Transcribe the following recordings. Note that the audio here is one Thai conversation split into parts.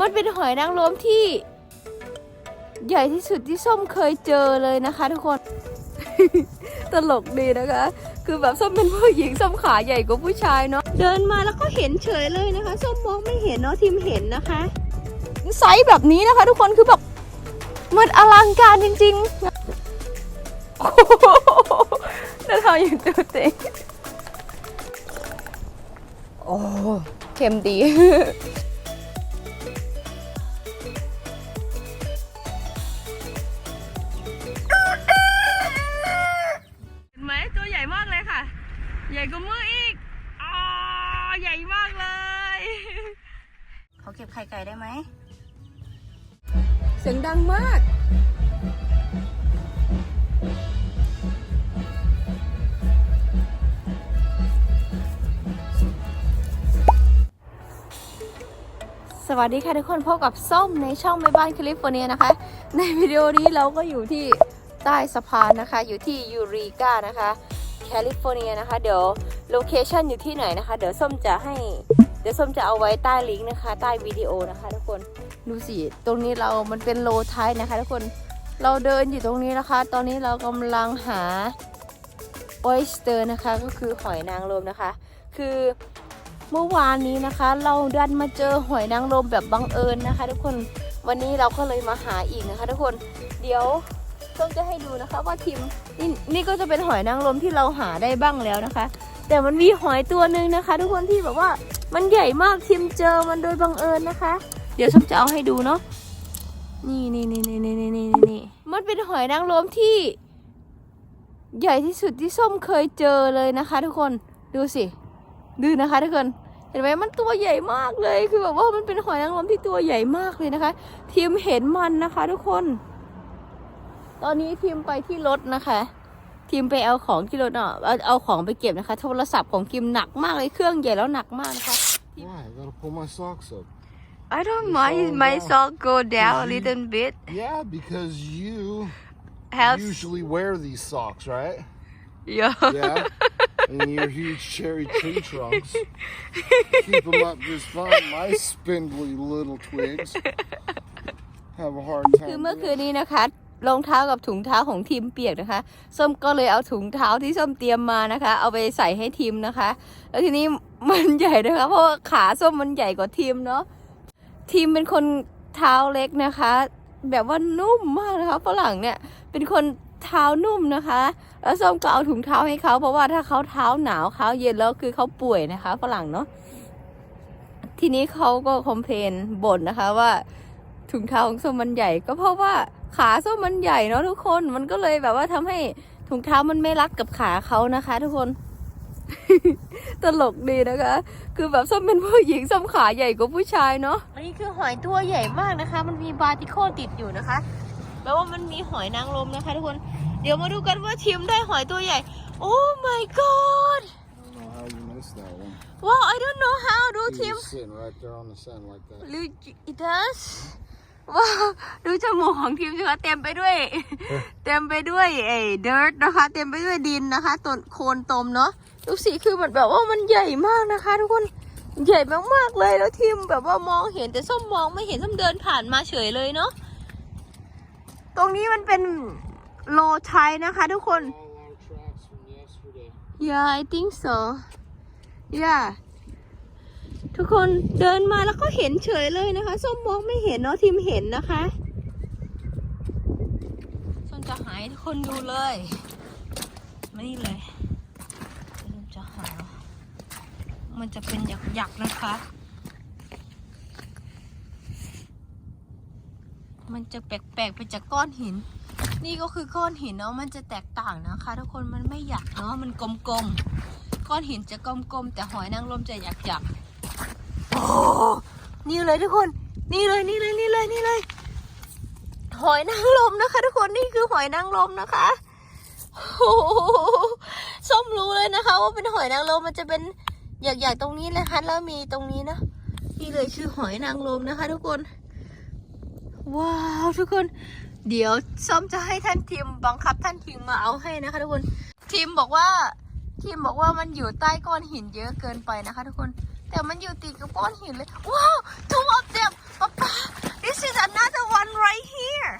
มันเป็นหอยนางรมที่ ใหญ่ที่สุดที่ส้มเคยเจอเลยนะคะทุกคน ตลกดีนะคะ คือแบบส้มเป็นผู้หญิงส้มขาใหญ่กว่าผู้ชายเนาะเดินมาแล้วก็เห็นเฉยเลยนะคะ ส้มมองไม่เห็นเนาะทีมเห็นนะคะไซส์แบบนี้นะคะ ทุกคนคือแบบมันอลังการจริงๆโอ้โหแล้วทำอย่างตัวเต็งโอ้เค็มดี ญ่กว่ามืออีกอ๋อใหญ่มากเลย เขาเก็บไข่ไก่ได้ไหม เสียงดังมาก สวัสดีค่ะทุกคนพบกับส้มในช่องแม่บ้านแคลิฟอร์เนียนะคะ ในวิดีโอนี้เราก็อยู่ที่ใต้สะพานนะคะ อยู่ที่ยูริกานะคะ แคลิฟอร์เนียนะคะ เดี๋ยวโลเคชันอยู่ที่ไหนนะคะ เดี๋ยวส้มจะให้ เดี๋ยวส้มจะเอาไว้ใต้ลิงก์นะคะ ใต้วิดีโอนะคะ ทุกคน ดูสิ ตรงนี้เรา มันเป็นโลท้ายนะคะ ทุกคน เราเดินอยู่ตรงนี้นะคะ ตอนนี้เรากำลังหาออยสเตอร์นะคะ ก็คือหอยนางรมนะคะ คือเมื่อวานนี้นะคะ เราดันมาเจอหอยนางรมแบบบังเอิญนะคะ ทุกคน วันนี้เราก็เลยมาหาอีกนะคะ ทุกคน เดี๋ยว ส้มจะให้ดูนะคะ ว่าทีมนี่นี่ก็จะเป็นหอยนางรมที่เราหาได้บ้างแล้วนะคะ แต่มันมีหอยตัวหนึ่งนะคะ ทุกคนที่แบบว่ามันใหญ่มากทีมเจอมันโดยบังเอิญนะคะ เดี๋ยวส้มจะเอาให้ดูเนาะนี่นี่นี่นี่นี่นี่นี่นี่มันเป็นหอยนางรมที่ ใหญ่ที่สุดที่ส้มเคยเจอเลยนะคะ ทุกคนดูสิดูนะคะทุกคนเห็นไหมมันตัวใหญ่มากเลยคือแบบว่ามันเป็นหอยนางรมที่ตัวใหญ่มากเลยนะคะ ทีมเห็นมันนะคะ ทุกคน ตอนนี้ทีมไปที่รถนะคะ ทีมไปเอาของที่รถเนาะเอาเอาของไปเก็บนะคะ โทรศัพท์ของทีมหนักมากเลยเครื่องใหญ่แล้วหนักมากนะคะ Why? I gotta pull my socks up. I don't mind my sock go down a little bit Yeah, because you helps usually wear these socks, right? yeah Yeah. and your huge cherry tree trunks keep them up just fine. My spindly little twigs have a hard คือ time. เมื่อ doing คืนนี้นะคะ รองเท้ากับถุงเท้าของทีมเปียกนะคะ ส้มก็เลยเอาถุงเท้าที่ส้มเตรียมมานะคะ เอาไปใส่ให้ทีมนะคะ แล้วทีนี้มันใหญ่นะคะ เพราะว่าขาส้มมันใหญ่กว่าทีมเนาะทีมเป็นคนเท้าเล็กนะคะ แบบว่านุ่มมากนะคะฝรั่งเนี่ยเป็นคนเท้านุ่มนะคะ แล้วส้มก็เอาถุงเท้าให้เขาเพราะว่าถ้าเขาเท้าหนาวเท้าเย็นแล้วคือเขาป่วยนะคะฝรั่งเนาะทีนี้เขาก็คอมเพลนบ่นนะคะว่าถุงเท้าของส้มมันใหญ่ก็เพราะว่า ขาส้มมันใหญ่เนาะทุกคนมันก็เลยแบบว่าทำให้ถุงเท้ามันไม่รัดกับขาเขานะคะ ทุกคน ตลกดีนะคะ คือแบบส้มเป็นผู้หญิงส้มขาใหญ่กว่าผู้ชายเนาะอันนี้คือหอยตัวใหญ่มากนะคะ มันมีบาร์ติโคติดอยู่นะคะแปลว่ามันมีหอยนางรมนะคะ ทุกคนเดี๋ยวมาดูกันว่าทีมได้หอยตัวใหญ่ โอ้ my god I don't know how you missed that one. ว้าว I don't know how ดู He ทีม was sitting right there on the sand like that. หรือ it does ว้าวดูจมูกของทีมสิคะเต็มไปด้วย เต็มไปด้วยไอ้ dirt นะคะ เต็มไปด้วยดินนะคะต้นโคลนตมเนาะดูสิคือมันแบบว่ามันใหญ่มากนะคะ ทุกคนใหญ่มากๆเลยแล้วทีมแบบว่ามองเห็นแต่ส้มมองไม่เห็นส้มเดินผ่านมาเฉยเลยเนาะตรงนี้มันเป็นโลไทยนะคะ ทุกคน All our tracks from yesterday. Yeah I think so Yeah ทุกคนเดินมาแล้วก็เห็นเฉยเลยนะคะส้มมองไม่เห็นเนาะทีมเห็นนะคะส้มจะหายทุกคนดูเลยมานี่เลยส้มจะหามันจะเป็นหยักๆนะคะ มันจะแปลกๆไปจากก้อนหิน นี่ก็คือก้อนหินเนาะมันจะแตกต่างนะคะ ทุกคนมันไม่หยักเนาะมันกลมๆก้อนหินจะกลมๆแต่หอยนางรมจะหยักๆ นี่เลยทุกคน นี่เลยนี่เลยนี่เลยนี่เลย หอยนางรมนะคะ ทุกคนนี่คือหอยนางรมนะคะโอ้ส้มรู้เลยนะคะ ว่าเป็นหอยนางรมมันจะเป็นหยักๆตรงนี้นะคะแล้วมีตรงนี้นะนี่เลยคือหอยนางรมนะคะ ทุกคน ว้าวทุกคน เดี๋ยวส้มจะให้ท่านทีมบังคับท่านทีมมาเอาให้นะคะ ทุกคนทีมบอกว่า ทีมบอกว่ามันอยู่ใต้ก้อนหินเยอะเกินไปนะคะ ทุกคน แต่มันอยู่ติดกับก้อนหินเลย ว้าว two of them ป๊าป๊า this is another one right here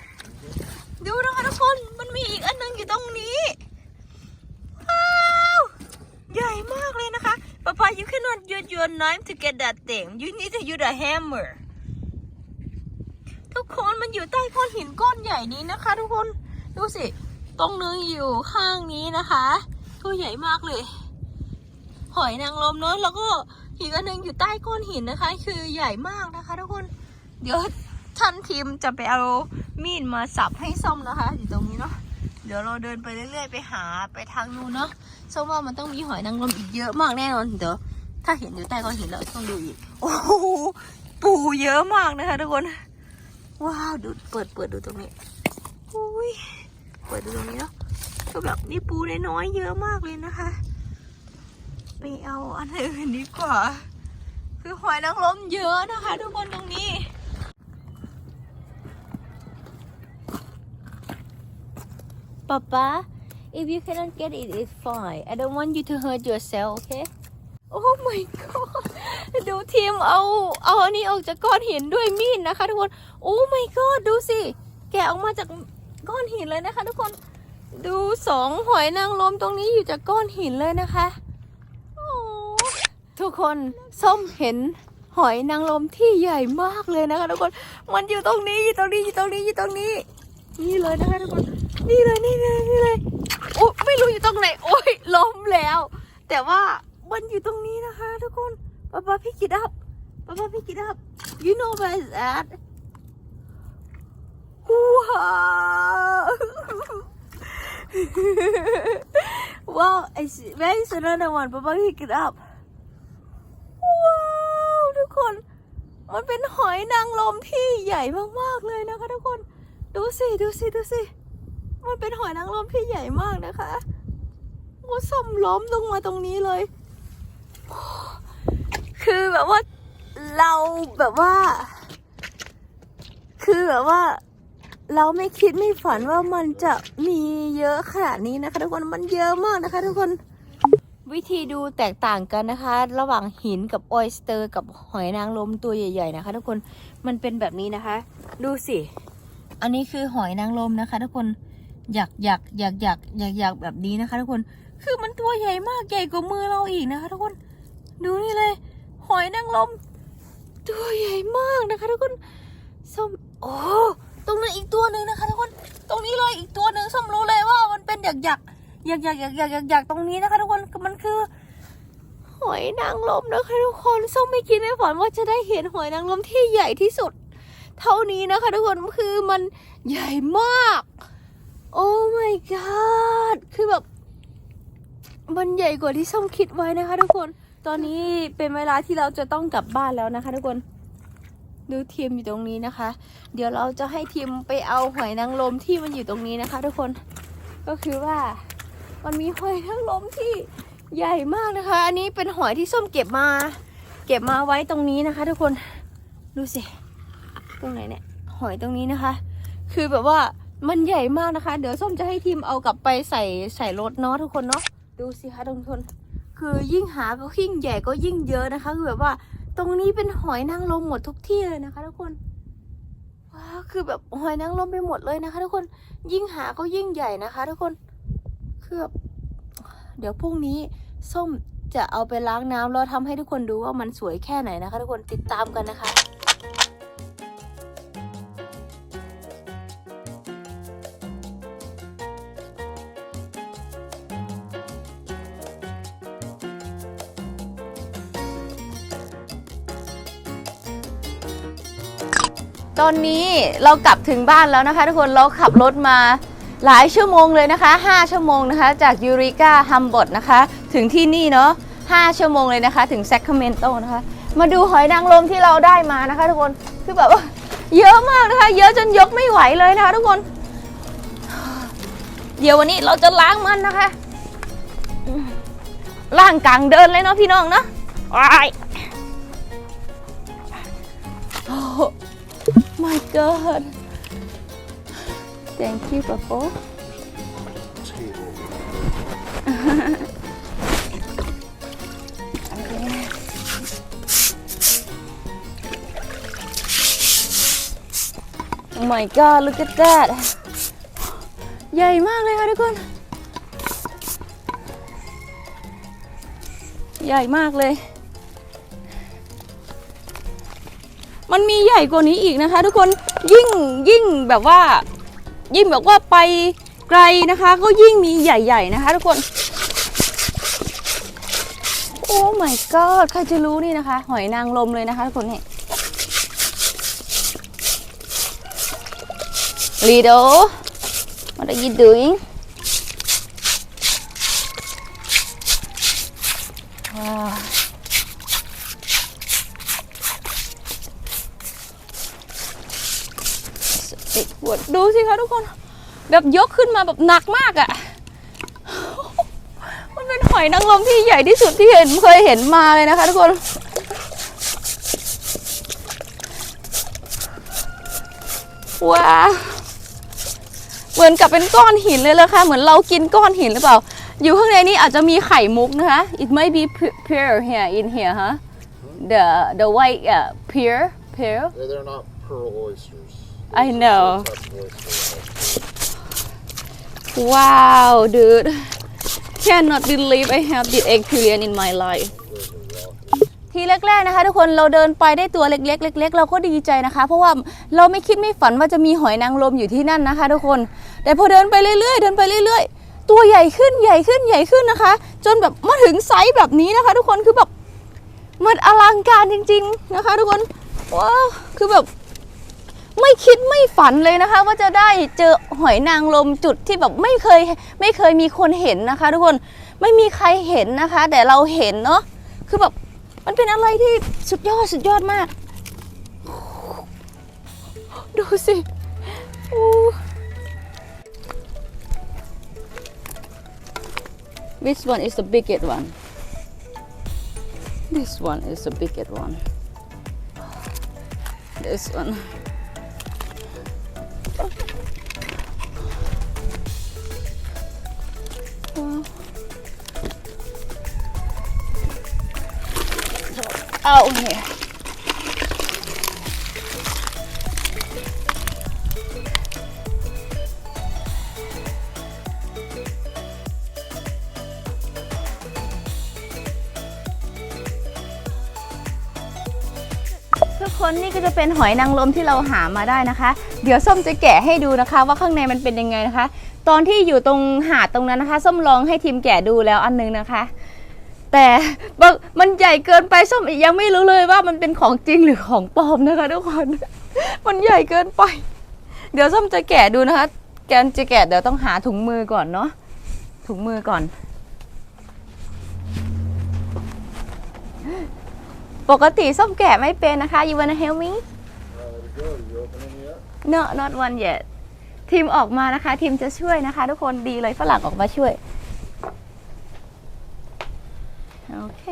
ดูนะคะทุกคน มันมีอีกอันนึงอยู่ตรงนี้ ว้าว ใหญ่มากเลยนะคะป๊าป๊า you cannot use your knife to get that thing you need to use a hammer ทุกคนมันอยู่ใต้ก้อนหินก้อนใหญ่นี้นะคะ ทุกคน ดูสิ ตรงนึงอยู่ข้างนี้นะคะ ตัวใหญ่มากเลย หอยนางรมเนอะแล้วก็อีกอันหนึงอยู่ใต้ก้อนหินนะคะ คือใหญ่มากนะคะทุกคน เดี๋ยวท่านทีมจะไปเอามีดมาสับให้ส้มนะคะ อยู่ตรงนี้เนาะเดี๋ยวเราเดินไปเรื่อยๆไปหาไปทางนู้นเนาะส้มว่ามันต้องมีหอยนางรมอีกเยอะมากแน่นอนเดี๋ยวถ้าเห็นอยู่ใต้ก้อนหินแล้วต้องดูอีก โอ้โหปูเยอะมากนะคะทุกคน ว้าวดูเปิดเปิดดูตรงนี้อุ้ยเปิดดูตรงนี้เนาะ ก็แบบนี่ปูน้อยๆเยอะมากเลยนะคะ ไปเอาอันอื่นดีกว่า คือหอยนางรมเยอะนะคะ ทุกคนตรงนี้ Papa if you cannot get it it's fine I don't want you to hurt yourself okay Oh my god ดูทีมเอาเอาอันนี้ออกจากก้อนหินด้วยมีดนะคะทุกคน Oh my god ดูสิ แกะออกมาจากก้อนหินเลยนะคะทุกคน ดูสองหอยนางรมตรงนี้อยู่จากก้อนหินเลยนะคะทุกคนส้มเห็นหอยนางรมที่ใหญ่มากเลยนะคะทุกคนมันอยู่ตรงนี้อยู่ตรงนี้อยู่ตรงนี้อยู่ตรงนี้ นี่เลยนะคะทุกคนนี่เลยนี่เลยนี่เลยโอ้ไม่รู้อยู่ตรงไหนโอ้ยล้มแล้ว แต่ว่ามันอยู่ตรงนี้นะคะ ทุกคนป๊าป๊าพี่กิดอัพป๊าป๊าพี่กิดอัพ you know where is that ว้าว wow I see where is another one ป๊าป๊าพี่กิดอัพว้าวทุกคน มันเป็นหอยนางรมที่ใหญ่มากๆเลยนะคะ ทุกคน ดูสิ ดูสิ ดูสิ มันเป็นหอยนางรมที่ใหญ่มากนะคะโอ้สมล้มลงมาตรงนี้เลย คือแบบว่าเราแบบว่า คือแบบว่า เราไม่คิดไม่ฝันว่ามันจะมีเยอะขนาดนี้นะคะ ทุกคนมันเยอะมากนะคะ ทุกคนวิธีดูแตกต่างกันนะคะ ระหว่างหินกับออยสเตอร์ กับหอยนางรมตัวใหญ่ ๆ นะคะ ทุกคนมันเป็นแบบนี้นะคะ ดูสิ อันนี้คือหอยนางรมนะคะ ทุกคนอยากอยากอยากอยากอยากอยากแบบนี้นะคะ ทุกคนคือมันตัวใหญ่มากใหญ่กว่ามือเราอีกนะคะ ทุกคนดูนี่เลย หอยนางรมตัวใหญ่มากนะคะ ทุกคนสมโอ้ ตรงนั้นอีกตัวหนึ่งนะคะทุกคน ตรงนี้เลยอีกตัวหนึ่งส้มรู้เลยว่ามันเป็นหยักหยักหยักหยักหยักหยักหยักหยักตรงนี้นะคะทุกคนมันคือ หอยนางรมนะคะทุกคนส้มไม่คิดไม่ฝันว่าจะได้เห็นหอยนางรมที่ใหญ่ที่สุด เท่านี้นะคะทุกคนคือมันใหญ่มาก โอ้ my god คือแบบมันใหญ่กว่าที่ส้มคิดไว้นะคะ ทุกคน ตอนนี้เป็นเวลาที่เราจะต้องกลับบ้านแล้วนะคะ ทุกคน ดูทีมอยู่ตรงนี้นะคะ เดี๋ยวเราจะให้ทีมไปเอาหอยนางรมที่มันอยู่ตรงนี้นะคะ ทุกคนก็คือว่ามันมีหอยนางรมที่ใหญ่มากนะคะ อันนี้เป็นหอยที่ส้มเก็บมา เก็บมาไว้ตรงนี้นะคะ ทุกคนดูสิตรงไหนเนี่ยหอยตรงนี้นะคะ คือแบบว่ามันใหญ่มากนะคะ เดี๋ยวส้มจะให้ทีมเอากลับไปใส่ใส่รถเนาะทุกคนเนาะดูสิคะทุกคน คือยิ่งหาก็ยิ่งใหญ่ก็ยิ่งเยอะนะคะคือแบบว่า ตรงนี้เป็นหอยนางรมหมดทุกที่เลยนะคะ ทุกคนว้าวคือแบบหอยนางรมไปหมดเลยนะคะ ทุกคนยิ่งหาก็ยิ่งใหญ่นะคะ ทุกคนคือแบบเดี๋ยวพรุ่งนี้ส้มจะเอาไปล้างน้ำแล้วทำให้ทุกคนดูว่ามันสวยแค่ไหนนะคะ ทุกคนติดตามกันนะคะ ตอนนี้เรากลับถึงบ้านแล้วนะคะทุกคนเราขับรถมาหลายชั่วโมงเลยนะคะ 5 ชั่วโมงนะคะ จากยูริกาฮัมบอดนะคะ ถึงที่นี่เนาะ5ชั่วโมงเลยนะคะ ถึงแซคคาเมนโตนะคะ มาดูหอยนางรมที่เราได้มานะคะ ทุกคนคือแบบว่าเยอะมากนะคะ เยอะจนยกไม่ไหวเลยนะคะ ทุกคน เดี๋ยววันนี้เราจะล้างมันนะคะล้างกลางเดินเลยเนาะพี่น้องเนาะ my god thank you Papa Table. oh my god look at that ใหญ่มากเลยค่ะทุกคน ใหญ่มากเลย มันมีใหญ่กว่านี้อีกนะคะ ทุกคนยิ่งยิ่งแบบว่า ยิ่งแบบว่าไปไกลนะคะ ก็ยิ่งมีใหญ่ๆนะคะ ทุกคน โอ้ my god ใครจะรู้นี่นะคะ หอยนางรมเลยนะคะ ทุกคนนี่ Lido what are you doing ว้าว ติดป วดดูสิคะทุกคน แบบยกขึ้นมาแบบหนักมากอะ่ะ มันเป็นหอยนางรมที่ใหญ่ที่สุดที่เห็นเคยเห็นมาเลยนะคะทุกคนว้าเหมือนกับเป็นก้อนหินเลยเลยค่ะ เหมือนเรากินก้อนหินหรือเปล่า อยู่ข้างในนี้อาจจะมีไข่มุกนะคะ it might be pu- pure here in here huh the the white uh, pure pure Yeah, they're not pearl oysters. I know. That's oyster. ว้าว dude cannot believe I have this experience in my life ทีแรกๆนะคะทุกคนเราเดินไปได้ตัวเล็กๆเล็กๆเราก็ดีใจนะคะ เพราะว่าเราไม่คิดไม่ฝันว่าจะมีหอยนางรมอยู่ที่นั่นนะคะ ทุกคน แต่พอเดินไปเรื่อยๆ เดินไปเรื่อยๆ ตัวใหญ่ขึ้นใหญ่ขึ้นใหญ่ขึ้นนะคะ จนแบบมาถึงไซส์แบบนี้นะคะ ทุกคนคือแบบมันอลังการจริง ๆนะคะ ทุกคนว้าวคือแบบ ไม่คิดไม่ฝันเลยนะคะ ว่าจะได้เจอหอยนางรมจุดที่แบบไม่เคยไม่เคยมีคนเห็นนะคะ ทุกคนไม่มีใครเห็นนะคะ แต่เราเห็นเนาะคือแบบมันเป็นอะไรที่สุดยอดสุดยอดมาก ดูสิอู้ Which one is the biggest one? This one is the biggest one. This one. เอาเนี่ยทุกคนนี่ก็จะเป็นหอยนางรมที่เราหามาได้นะคะ เดี๋ยวส้มจะแกะให้ดูนะคะ ว่าข้างในมันเป็นยังไงนะคะ ตอนที่อยู่ตรงหาดตรงนั้นนะคะ ส้มลองให้ทีมแกะดูแล้วอันนึงนะคะ แต่บางมันใหญ่เกินไปส้มยังไม่รู้เลยว่ามันเป็นของจริงหรือของปลอมนะคะทุกคน มันใหญ่เกินไป เดี๋ยวส้มจะแกะดูนะคะ แกนจะแกะเดี๋ยวต้องหาถุงมือก่อนเนาะถุงมือก่อนปกติส้มแกะไม่เป็นนะคะ you wanna help me no not one yet ทีมออกมานะคะ ทีมจะช่วยนะคะ ทุกคนดีเลยฝรั่งออกมาช่วยโอเค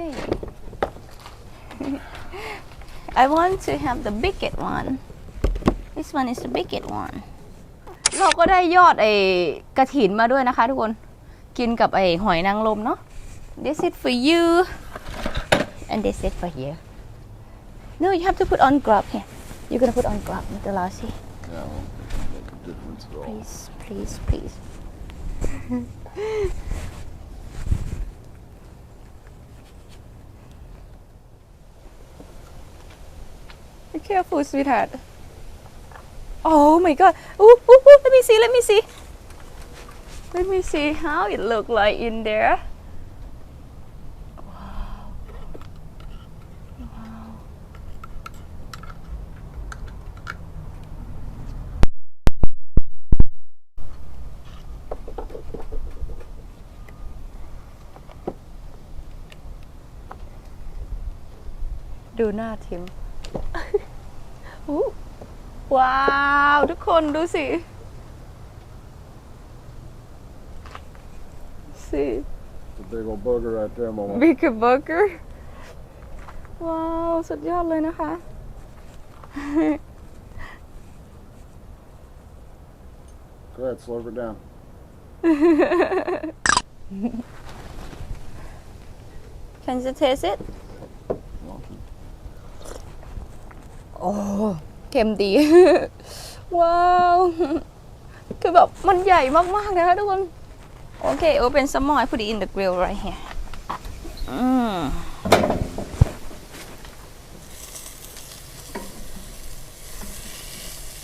I want to have the biggest one this one is the biggest one เราก็ได้ยอดไอ้กระถินมาด้วยนะคะ ทุกคนกินกับไอ้หอยนางรมเนาะ this is for you and this is for you no you have to put on glove here you're gonna put on Lassie No, make a difference at all. please please please Be careful, sweetheart. Oh my god. Ooh, ooh, ooh, let me see, let me see. Let me see how it look like in there. Do หน้าทิมอู้ว้าว ทุกคนดูสิ สิ It's a big old booger right there, Mama. บิกเกอร์เบอร์เกอร์ว้าว สุดยอดเลยนะคะ Go ahead, slurp it down. Can you taste it อ้เค็มดี ว้าว คือแบบมันใหญ่มากๆนะคะทุกคน โอเค open some more I put it in the grill right here อืม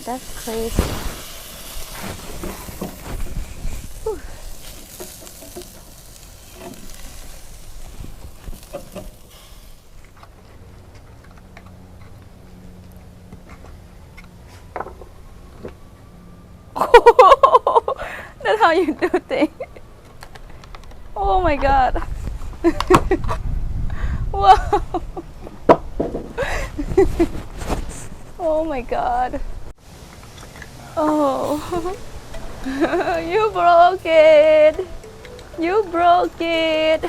that's crazy That's how you do things. Oh my god. wow. oh my god. Oh. you broke it. You broke it.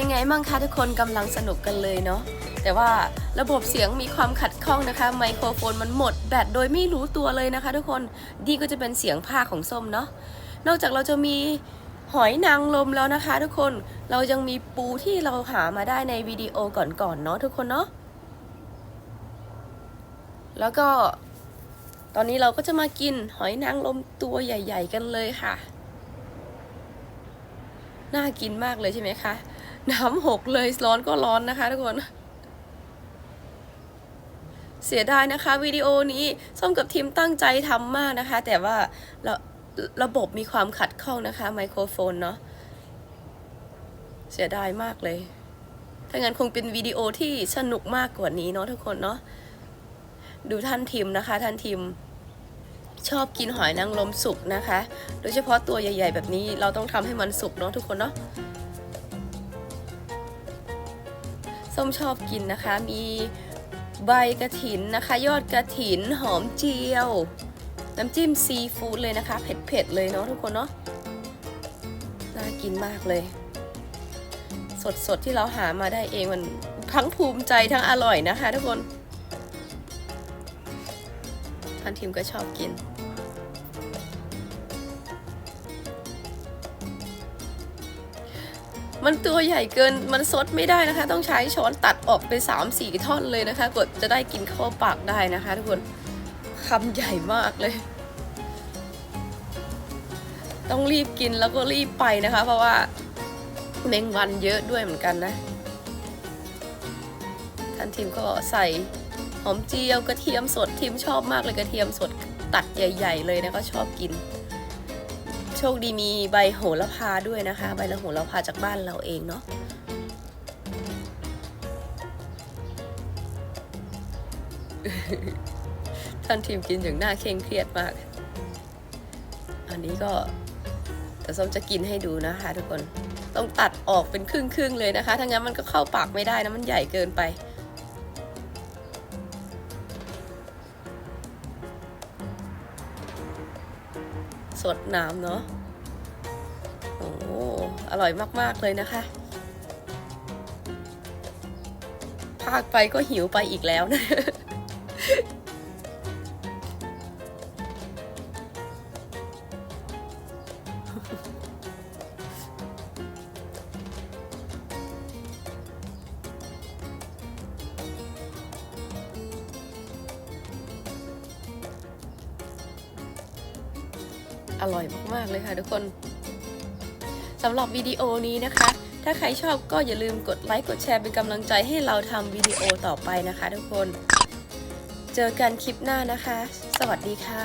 ยังไงมั่งคะทุกคนกำลังสนุกกันเลยเนาะแต่ว่าระบบเสียงมีความขัดข้องนะคะ ไมโครโฟนมันหมดแบตโดยไม่รู้ตัวเลยนะคะ ทุกคนดีก็จะเป็นเสียงภาคของส้มเนาะนอกจากเราจะมีหอยนางรมแล้วนะคะ ทุกคนเรายังมีปูที่เราหามาได้ในวิดีโอก่อนๆเนาะทุกคนเนาะแล้วก็ตอนนี้เราก็จะมากินหอยนางรมตัวใหญ่ ๆ กันเลยค่ะ น่ากินมากเลยใช่ไหมคะ น้ำหกเลยร้อนก็ร้อนนะคะทุกคน เสียดายนะคะวิดีโอนี้ส้มกับทีมตั้งใจทำมากนะคะ แต่ว่าระระบบมีความขัดข้องนะคะ ไมโครโฟนเนาะเสียดายมากเลย ถ้างั้นคงเป็นวิดีโอที่สนุกมากกว่านี้เนาะทุกคนเนาะดูท่านทีมนะคะ ท่านทีมชอบกินหอยนางรมสุกนะคะ โดยเฉพาะตัวใหญ่ ๆ แบบนี้เราต้องทำให้มันสุกเนาะทุกคนเนาะ ส้มชอบกินนะคะ มีใบกระถินนะคะ ยอดกระถินหอมเจียว น้ำจิ้มซีฟู้ดเลยนะคะ เผ็ดๆเลยเนาะทุกคนเนาะน่ากินมากเลย สดๆที่เราหามาได้เองมันทั้งภูมิใจทั้งอร่อยนะคะ ทุกคนท่านทีมก็ชอบกิน มันตัวใหญ่เกินมันซดไม่ได้นะคะ ต้องใช้ช้อนตัดออกไป3ามสี่ท่อนเลยนะคะกดจะได้กินเข้าปากได้นะคะทุกคนคำใหญ่มากเลย ต้องรีบกินแล้วก็รีบไปนะคะ เพราะว่าแมงวันเยอะด้วยเหมือนกันนะท่านทีมก็ใส่หอมเจียวกระเทียมสดทีมชอบมากเลยกระเทียมสดตัดใหญ่ ๆ เลยนะก็ชอบกิน โชคดีมีใบโหระพาด้วยนะคะ ใบละโหระพาจากบ้านเราเองเนาะท่านทีมกินอย่างน่าเคร่งเครียดมาก อันนี้ก็แต่ส้มจะกินให้ดูนะคะทุกคน ต้องตัดออกเป็นครึ่งๆเลยนะคะ ถ้างั้นมันก็เข้าปากไม่ได้นะ มันใหญ่เกินไป สดน้ำเนาะโอ้อร่อยมาก ๆ เลยนะคะพากไปก็หิวไปอีกแล้วนะ ค่ะทุกคนสำหรับวิดีโอนี้นะคะ ถ้าใครชอบก็อย่าลืมกดไลค์กดแชร์เป็นกำลังใจให้เราทำวิดีโอต่อไปนะคะ ทุกคน เจอกันคลิปหน้านะคะ สวัสดีค่ะ